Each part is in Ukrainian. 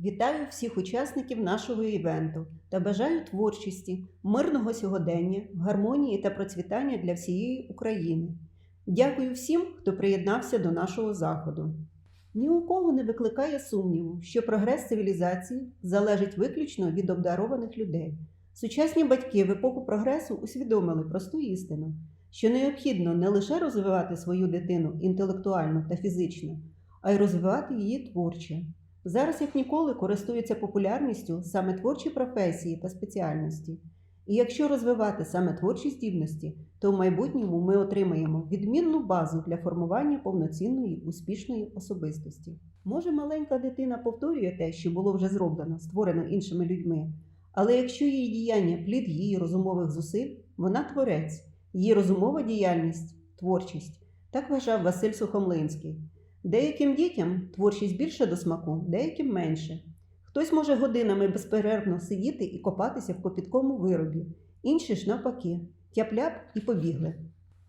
Вітаю всіх учасників нашого івенту та бажаю творчості, мирного сьогодення, гармонії та процвітання для всієї України. Дякую всім, хто приєднався до нашого заходу. Ні у кого не викликає сумніву, що прогрес цивілізації залежить виключно від обдарованих людей. Сучасні батьки в епоху прогресу усвідомили просту істину, що необхідно не лише розвивати свою дитину інтелектуально та фізично, а й розвивати її творче. Зараз як ніколи користуються популярністю саме творчі професії та спеціальності. І якщо розвивати саме творчі здібності, то в майбутньому ми отримаємо відмінну базу для формування повноцінної успішної особистості. Може, маленька дитина повторює те, що було вже зроблено, створено іншими людьми, але якщо її діяння плід її розумових зусиль, вона творець, її розумова діяльність творчість. Так вважав Василь Сухомлинський. Деяким дітям творчість більше до смаку, деяким менше. Хтось може годинами безперервно сидіти і копатися в копіткому виробі, інші ж навпаки, тяп-ляп і побігли.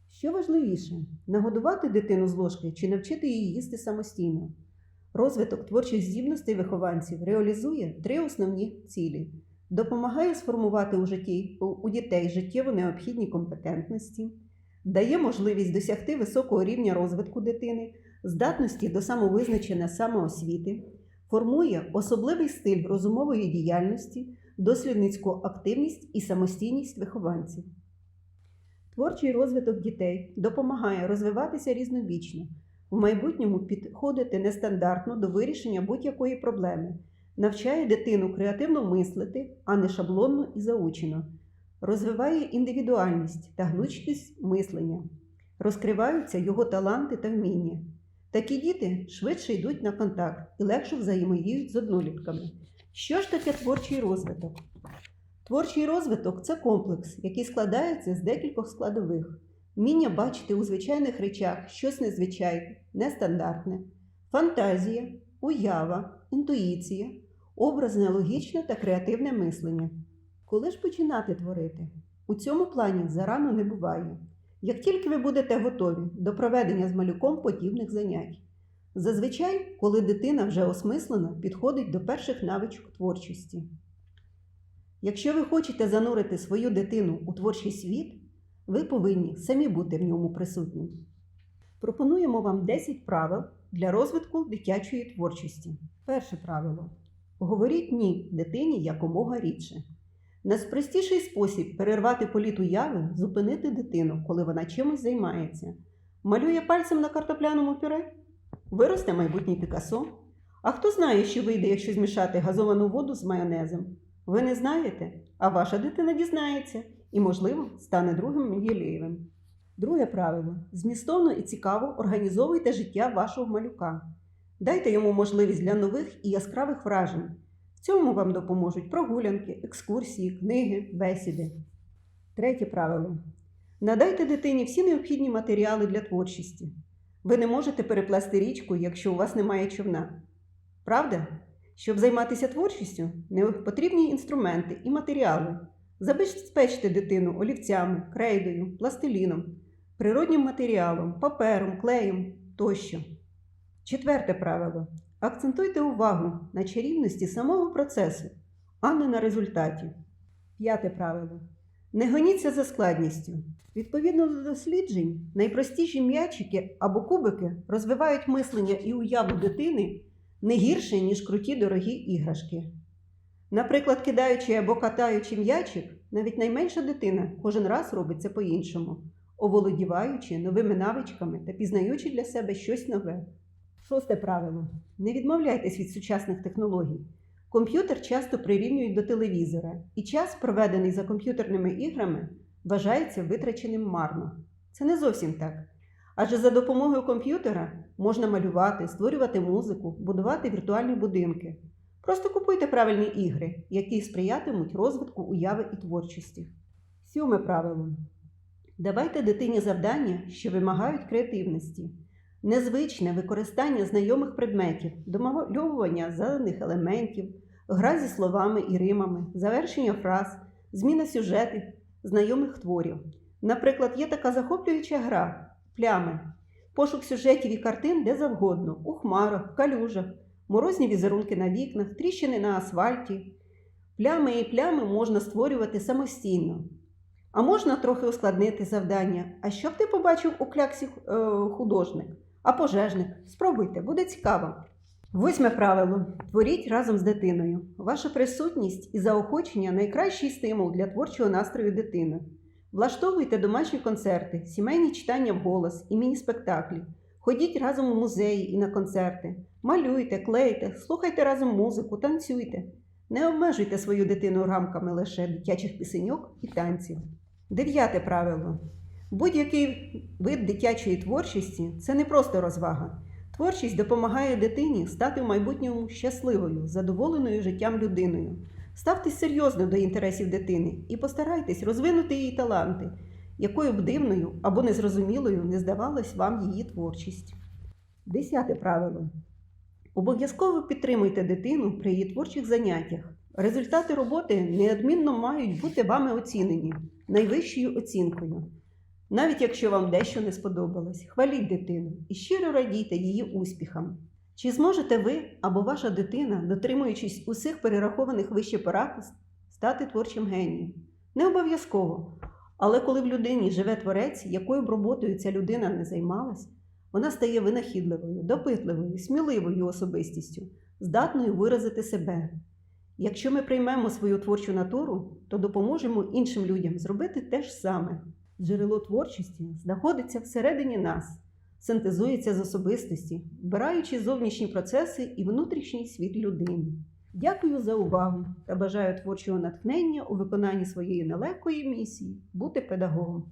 Що важливіше нагодувати дитину з ложки чи навчити її їсти самостійно? Розвиток творчих здібностей вихованців реалізує три основні цілі: допомагає сформувати у житті у дітей життєво необхідні компетентності, дає можливість досягти високого рівня розвитку дитини, здатності до самовизначення самоосвіти, формує особливий стиль розумової діяльності, дослідницьку активність і самостійність вихованців. Творчий розвиток дітей допомагає розвиватися різнобічно, в майбутньому підходити нестандартно до вирішення будь-якої проблеми, навчає дитину креативно мислити, а не шаблонно і заучено, розвиває індивідуальність та гнучкість мислення, розкриваються його таланти та вміння. Такі діти швидше йдуть на контакт і легше взаємодіють з однолітками. Що ж таке творчий розвиток? Творчий розвиток це комплекс, який складається з декількох складових: вміння бачити у звичайних речах щось незвичайне, нестандартне, фантазія, уява, інтуїція, образне, логічне та креативне мислення. Коли ж починати творити? У цьому плані зарано не буває. Як тільки ви будете готові до проведення з малюком подібних занять. Зазвичай, коли дитина вже осмислено підходить до перших навичок творчості. Якщо ви хочете занурити свою дитину у творчий світ, ви повинні самі бути в ньому присутні. Пропонуємо вам 10 правил для розвитку дитячої творчості. Перше правило: говоріть ні дитині якомога рідше. Найпростіший спосіб перервати політ уяви зупинити дитину, коли вона чимось займається. Малює пальцем на картопляному пюре, виросте майбутній Пікасо. А хто знає, що вийде, якщо змішати газовану воду з майонезом? Ви не знаєте, а ваша дитина дізнається і, можливо, стане другим Менделєєвим. Друге правило: змістовно і цікаво організовуйте життя вашого малюка. Дайте йому можливість для нових і яскравих вражень. Цьому вам допоможуть прогулянки, екскурсії, книги, бесіди. Третє правило. Надайте дитині всі необхідні матеріали для творчості. Ви не можете переплести річку, якщо у вас немає човна. Правда? Щоб займатися творчістю, не потрібні інструменти і матеріали. Забезпечте дитину олівцями, крейдою, пластиліном, природнім матеріалом, папером, клеєм тощо. Четверте правило. Акцентуйте увагу на чарівності самого процесу, а не на результаті. П'яте правило. Не гоніться за складністю. Відповідно до досліджень, найпростіші м'ячики або кубики розвивають мислення і уяву дитини не гірше, ніж круті дорогі іграшки. Наприклад, кидаючи або катаючи м'ячик, навіть найменша дитина кожен раз робить це по-іншому, оволодіваючи новими навичками та пізнаючи для себе щось нове. Шосте правило: не відмовляйтесь від сучасних технологій. Комп'ютер часто прирівнюють до телевізора, і час, проведений за комп'ютерними іграми, вважається витраченим марно. Це не зовсім так. Адже за допомогою комп'ютера можна малювати, створювати музику, будувати віртуальні будинки. Просто купуйте правильні ігри, які сприятимуть розвитку уяви і творчості. Сьоме правило: давайте дитині завдання, що вимагають креативності. Незвичне використання знайомих предметів, домальовування зелених елементів, гра зі словами і римами, завершення фраз, зміна сюжетів, знайомих творів. Наприклад, є така захоплююча гра плями, пошук сюжетів і картин де завгодно, у хмарах, калюжах, морозні візерунки на вікнах, тріщини на асфальті. Плями і плями можна створювати самостійно. А можна трохи ускладнити завдання. А що б ти побачив у кляксі е, художник? А пожежник? Спробуйте, буде цікаво. Восьме правило: творіть разом з дитиною. Ваша присутність і заохочення найкращий стимул для творчого настрою дитини. Влаштовуйте домашні концерти, сімейні читання вголос і міні-спектаклі. Ходіть разом у музеї і на концерти. Малюйте, клейте, слухайте разом музику, танцюйте. Не обмежуйте свою дитину рамками лише дитячих пісеньок і танців. Дев'яте правило. Будь-який вид дитячої творчості це не просто розвага. Творчість допомагає дитині стати в майбутньому щасливою, задоволеною життям людиною. Ставтесь серйозно до інтересів дитини і постарайтесь розвинути її таланти, якою б дивною або незрозумілою не здавалась вам її творчість. Десяте правило. Обов'язково підтримуйте дитину при її творчих заняттях. Результати роботи неодмінно мають бути вами оцінені найвищою оцінкою. Навіть якщо вам дещо не сподобалось, хваліть дитину і щиро радійте її успіхам. Чи зможете ви або ваша дитина, дотримуючись усіх перерахованих вище порад, стати творчим генієм? Не обов'язково. Але коли в людині живе творець, якою б роботою ця людина не займалась, вона стає винахідливою, допитливою, сміливою особистістю, здатною виразити себе. Якщо ми приймемо свою творчу натуру, то допоможемо іншим людям зробити те ж саме. Джерело творчості знаходиться всередині нас, синтезується з особистості, вбираючи зовнішні процеси і внутрішній світ людини. Дякую за увагу та бажаю творчого натхнення у виконанні своєї нелегкої місії бути педагогом.